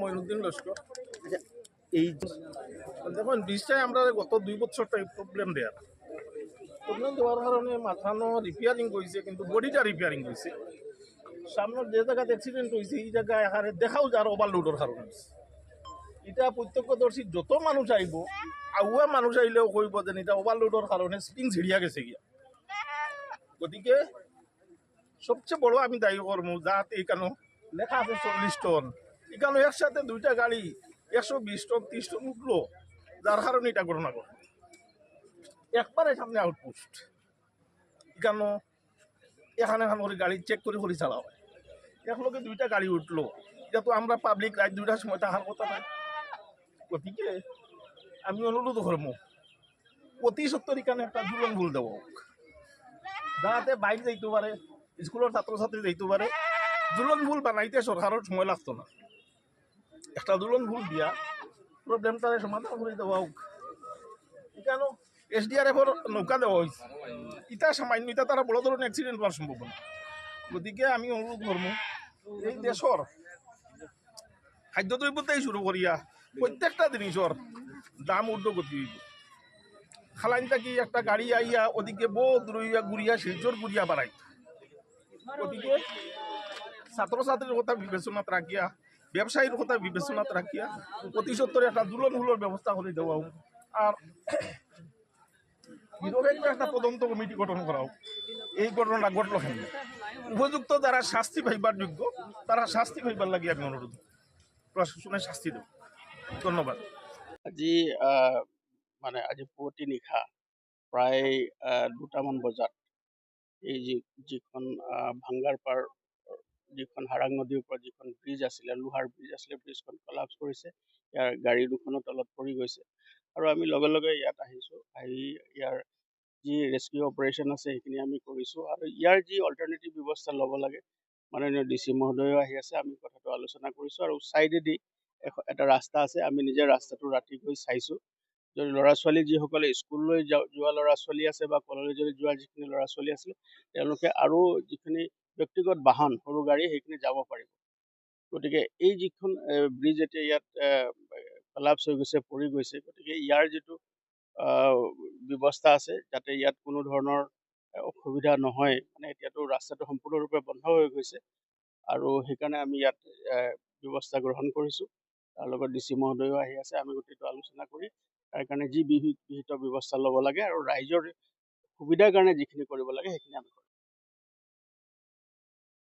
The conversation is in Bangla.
মইনুদ্দিন লস্কর। আচ্ছা এই দেখুন ব্রিজটায় আমরা গত দুই বছরটা প্রবলেম দেয়ার প্রবলেম দেওয়ার কারণে মাথানো রিপেয়ারিং করেছে কিন্তু বডিটা রিপেয়ারিং করেছে সামনের যে জায়গাতে অ্যাক্সিডেন্ট হয়েছে এই জায়গায় এখানে দেখাও যার ওভারলোডের কারণে। এটা প্রত্যক্ষদর্শী যত মানুষ আইব আগুয়া মানুষ আইলেও কইব যে এটা ওভারলোডের কারণে স্প্রিং ছিড়িয়া গেছে গিয়া। গতিকে সবচেয়ে বড় আমি দায়ী করব যাতে এখানে লেখা আছে চল্লিশ টন। এখানে একসাথে দুইটা গাড়ি একশো বিশ টন, ত্রিশ টন উঠল, যার কারণে এটা ঘটনা ঘটে। একবারে সামনে আউটপোস্ট এখানে এখানে এখানে করে গাড়ি চেক করে করে চালা হয় দুইটা গাড়ি উঠল। এটা তো আমরা পাবলিক রাত দুইটার সময় তাহার কথা নাই গতিকে আমি অনুরোধ করব, অতি সত্তর এখানে একটা দুলন ভুল দেবো। যাতে বাইক যাইতে পারে, স্কুলের ছাত্রছাত্রী যাইতে পারে। দুলন ভুল বানাইতে সরকারের সময় লাগতো না। একটা দুলন ভুল দিয়া। প্রবলেমটারে সমাধান করে দেওয়া হোক। কেন এসডিআরএফর নৌকা দেওয়া হয়েছে ইটা সামান্য, ইটা তারা বড় ধরনের অ্যাক্সিডেন্ট হওয়ার সম্ভাবনা গতিকে আমি অনুরোধ করব এই দেশর খাদ্যদ্রব্যতেই শুরু করিয়া প্রত্যেকটা জিনিসর দাম ঊর্ধ্বগতি খালাইন থাকি একটা গাড়ি আইয়া ওদিকে বহুত রইয়া গুড়িয়া শিলচর গুড়িয়া বাড়াই গতিকে ছাত্রছাত্রীর কথা বিবেচনাত রাখিয়া ব্যবসায়ীর কথা বিবেচনাত রাখিয়া অতি সত্তর একটা দুলন হুলোর ব্যবস্থা করে দেওয়া হোক। আর নিরপেক্ষ একটা তদন্ত কমিটি গঠন করা হোক। এই ঘটনাটা ঘটলো কেন? উপযুক্ত যারা শাস্তি পাইবার যোগ্য তারা শাস্তি পাইবার লাগে আমি অনুরোধ। প্রশাসনে শাস্তি দেব। ধন্যবাদ। আজি মানে আজি পুৱতি নিশা প্ৰায় দুটামান বজাত এই যি যিখন আহ, ভাঙ্গাৰ পাৰ যিখন হাৰাং নদীৰ ওপৰত যিখন ব্ৰিজ আছিলে লোহাৰ ব্ৰিজ আছিলে ব্ৰিজখন কলাপছ কৰিছে ইয়াৰ গাড়ী দুখনৰ তলত পৰি গৈছে। আৰু আমি লগে লগে ইয়াত আহিছোঁ আহি ইয়াৰ যি ৰেস্কিউ অপাৰেশ্যন আছে সেইখিনি আমি কৰিছোঁ। আৰু ইয়াৰ যি অল্টাৰনেটিভ ব্যৱস্থা ল'ব লাগে মাননীয় ডি চি মহোদয়ো আহি আছে আমি কথাটো আলোচনা কৰিছোঁ। আৰু ছাইডেদি এখ- এটা ৰাস্তা আছে আমি নিজে ৰাস্তাটো ৰাতি গৈ চাইছোঁ। যদি ল'ৰা ছোৱালী যিসকলে স্কুললৈ যোৱা ল'ৰা ছোৱালী আছে বা কলেজলৈ যোৱা যিখিনি ল'ৰা ছোৱালী আছিলে তেওঁলোকে আৰু যিখিনি ব্যক্তিগত বাহন সৰু গাড়ী সেইখিনি যাব পাৰিব। গতিকে এই যিখন ব্ৰিজ এতিয়া ইয়াত কলাপছ হৈ গৈছে পৰি গৈছে গতিকে ইয়াৰ যিটো ব্যৱস্থা আছে যাতে ইয়াত কোনো ধৰণৰ অসুবিধা নহয় মানে এতিয়াতো ৰাস্তাটো সম্পূৰ্ণৰূপে বন্ধ হৈ গৈছে আৰু সেইকাৰণে আমি ইয়াত ব্যৱস্থা গ্ৰহণ কৰিছোঁ। তাৰ লগত ডি চি মহোদয়ো আহি আছে আমি গোটেইটো আলোচনা কৰি তাৰ কাৰণে যি বিহি- বিহিত ব্যৱস্থা ল'ব লাগে আৰু ৰাইজৰ সুবিধাৰ কাৰণে যিখিনি কৰিব লাগে সেইখিনি আমি কৰিম।